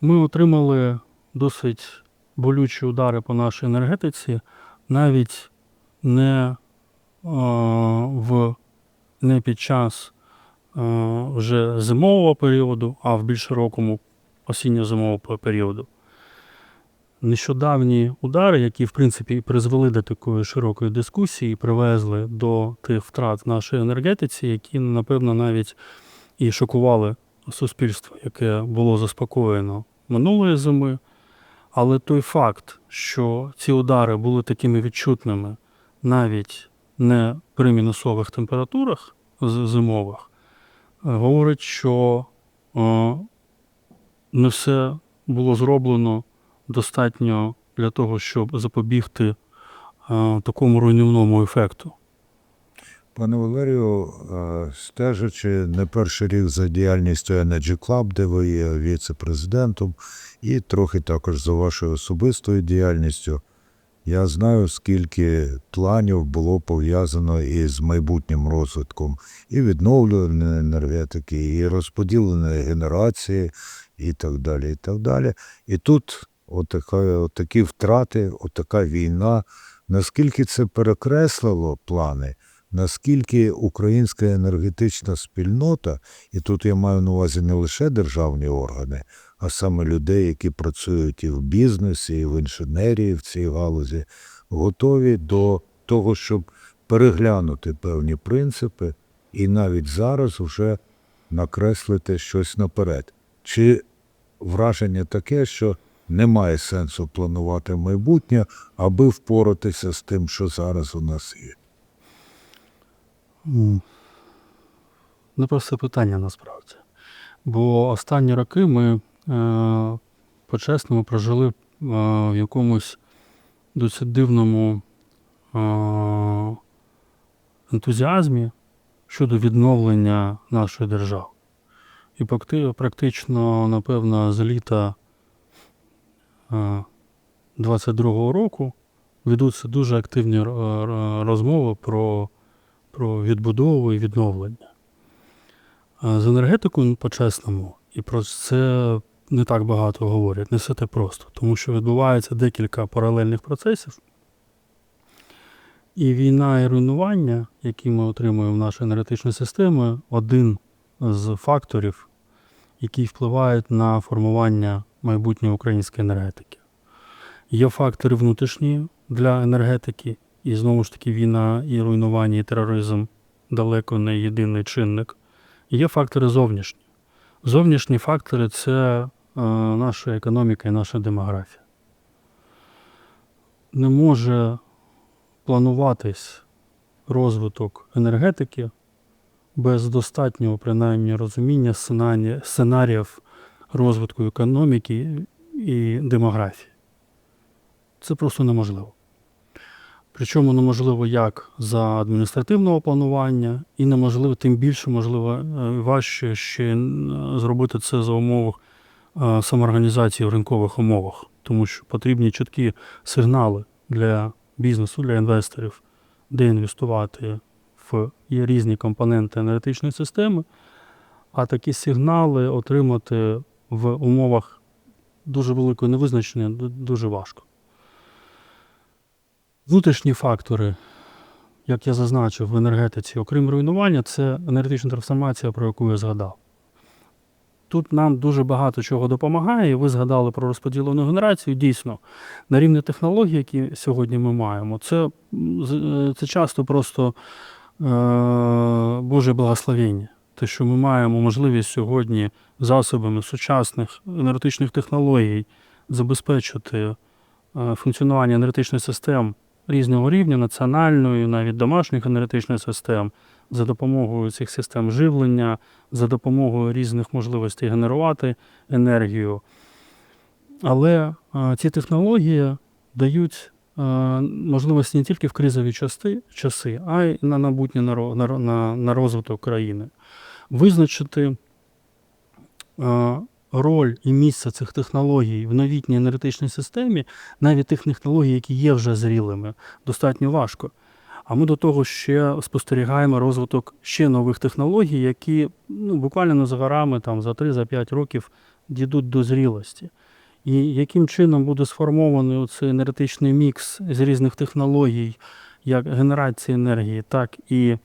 Ми отримали досить болючі удари по нашій енергетиці, навіть не, в, не під час вже зимового періоду, а в більш широкому осінньо-зимового періоду. Нещодавні удари, які в принципі і призвели до такої широкої дискусії, привезли до тих втрат в нашій енергетиці, які, напевно, навіть і шокували суспільство, яке було заспокоєно минулої зими. Але той факт, що ці удари були такими відчутними навіть не при мінусових температурах зимових, е, говорить, що е, не все було зроблено достатньо для того, щоб запобігти е, такому руйнівному ефекту. Пане Валерію, е, стежачи не перший рік за діяльністю Energy Club, де ви є віце-президентом, і трохи також за вашою особистою діяльністю, я знаю, скільки планів було пов'язано із майбутнім розвитком і відновлюваної енергетики, і розподіленої генерації, і так далі. І так далі. І тут отака, отакі втрати, отака війна. Наскільки це перекреслило плани? Наскільки українська енергетична спільнота, і тут я маю на увазі не лише державні органи, а саме людей, які працюють і в бізнесі, і в інженерії в цій галузі, готові до того, щоб переглянути певні принципи і навіть зараз вже накреслити щось наперед. Чи враження таке, що немає сенсу планувати майбутнє, аби впоратися з тим, що зараз у нас є? Непросте питання насправді. Бо останні роки ми е, по-чесному прожили е, в якомусь досить дивному е, ентузіазмі щодо відновлення нашої держави. І практично, напевно, з літа е, 22-го року ведуться дуже активні ро- розмови про про відбудову і відновлення. З енергетикою по-чесному, і про це не так багато говорять, не все те просто, тому що відбувається декілька паралельних процесів. І війна і руйнування, які ми отримуємо в нашій енергетичній системі, один з факторів, які впливають на формування майбутньої української енергетики. Є фактори внутрішні для енергетики, і знову ж таки війна і руйнування, і тероризм далеко не єдиний чинник. Є фактори зовнішні. Зовнішні фактори це е, наша економіка і наша демографія. Не може плануватись розвиток енергетики без достатнього, принаймні, розуміння сценаріїв розвитку економіки і демографії. Це просто неможливо. Причому неможливо як за адміністративного планування, і неможливо, тим більше, можливо, е, важче ще е, зробити це за умов е, самоорганізації в ринкових умовах, тому що потрібні чіткі сигнали для бізнесу, для інвесторів, де інвестувати в є різні компоненти енергетичної системи, а такі сигнали отримати в умовах дуже великої невизначення дуже важко. Внутрішні фактори, як я зазначив в енергетиці, окрім руйнування, це енергетична трансформація, про яку я згадав. Тут нам дуже багато чого допомагає. Ви згадали про розподілену генерацію. Дійсно, на рівні технологій, які сьогодні ми маємо, це, е, це часто просто е, Боже благословення. Те, що ми маємо можливість сьогодні засобами сучасних енергетичних технологій забезпечити е, функціонування енергетичних систем різного рівня, національної, навіть домашніх енергетичних систем, за допомогою цих систем живлення, за допомогою різних можливостей генерувати енергію. Але е, ці технології дають е, можливості не тільки в кризові часи, а й на майбутнє на розвиток країни. Визначити е, роль і місце цих технологій в новітній енергетичній системі, навіть тих технологій, які є вже зрілими, достатньо важко. А ми до того ще спостерігаємо розвиток ще нових технологій, які ну, буквально не за горами там, за 3-5 років дійдуть до зрілості. І яким чином буде сформований цей енергетичний мікс з різних технологій, як генерації енергії, так і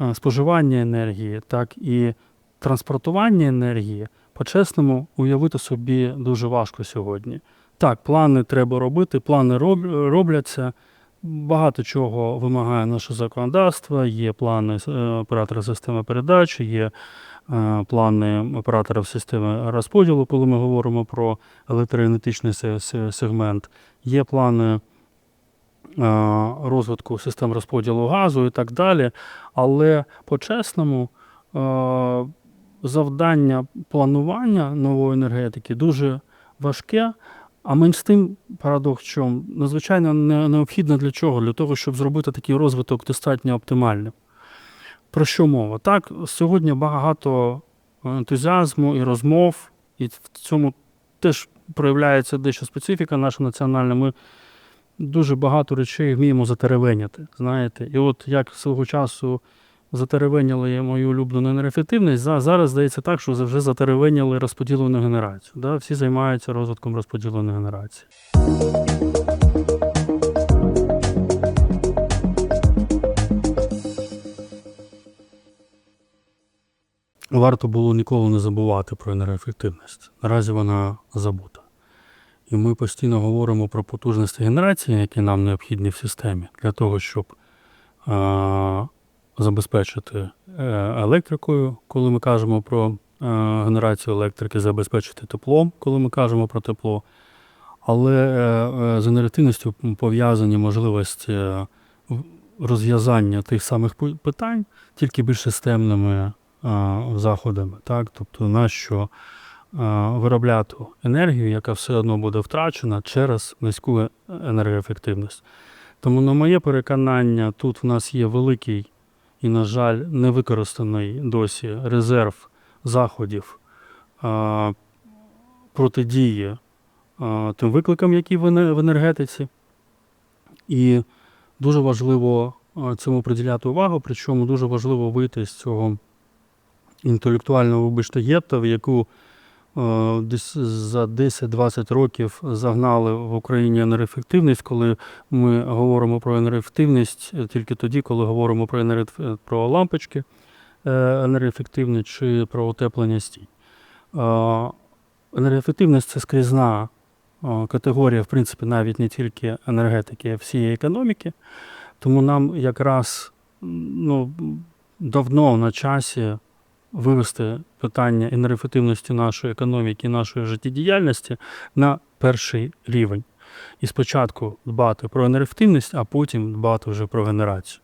е, споживання енергії, так і транспортування енергії, по-чесному уявити собі дуже важко сьогодні. Так, плани треба робити, плани роб, робляться. Багато чого вимагає наше законодавство. Є плани е, оператора системи передачі, є е, плани операторів системи розподілу, коли ми говоримо про се- сегмент, є плани е, розвитку систем розподілу газу і так далі. Але по-чесному завдання планування нової енергетики дуже важке. А менш з тим парадокс, в надзвичайно не- необхідно для чого? Для того, щоб зробити такий розвиток достатньо оптимальним. Про що мова? Так, сьогодні багато ентузіазму і розмов, і в цьому теж проявляється дещо специфіка наша національна. Ми дуже багато речей вміємо затеревеняти. Знаєте, і от як свого часу затеревеняли мою улюблену енергоефективність, зараз здається так, що вже затеревеняли розподілену генерацію. Да? Всі займаються розвитком розподіленої генерації. Варто було ніколи не забувати про енергоефективність. Наразі вона забута. І ми постійно говоримо про потужності генерації, які нам необхідні в системі, для того, щоб забезпечити е, електрикою, коли ми кажемо про е, генерацію електрики, забезпечити теплом, коли ми кажемо про тепло. Але е, з енергетичністю пов'язані можливості розв'язання тих самих питань тільки більш системними заходами. Так? Тобто, нащо е, виробляти енергію, яка все одно буде втрачена через низьку енергоефективність. Тому, на моє переконання, тут в нас є великий і, на жаль, невикористаний досі резерв заходів а, протидії а, тим викликам, які в енергетиці. І дуже важливо цьому приділяти увагу, причому дуже важливо вийти з цього інтелектуального вибачте, гетто, в яку десь за 10-20 років загнали в Україні енергоефективність, коли ми говоримо про енергоефективність е, тільки тоді, коли говоримо про, енерго- про лампочки е, енергоефективні чи про утеплення стін. Е, Енергоефективність це скрізна е, категорія, в принципі, навіть не тільки енергетики, а всієї економіки. Тому нам якраз ну, давно на часі вивести питання енергоефективності нашої економіки, нашої життєдіяльності на перший рівень. І спочатку дбати про енергоефективність, а потім дбати вже про генерацію.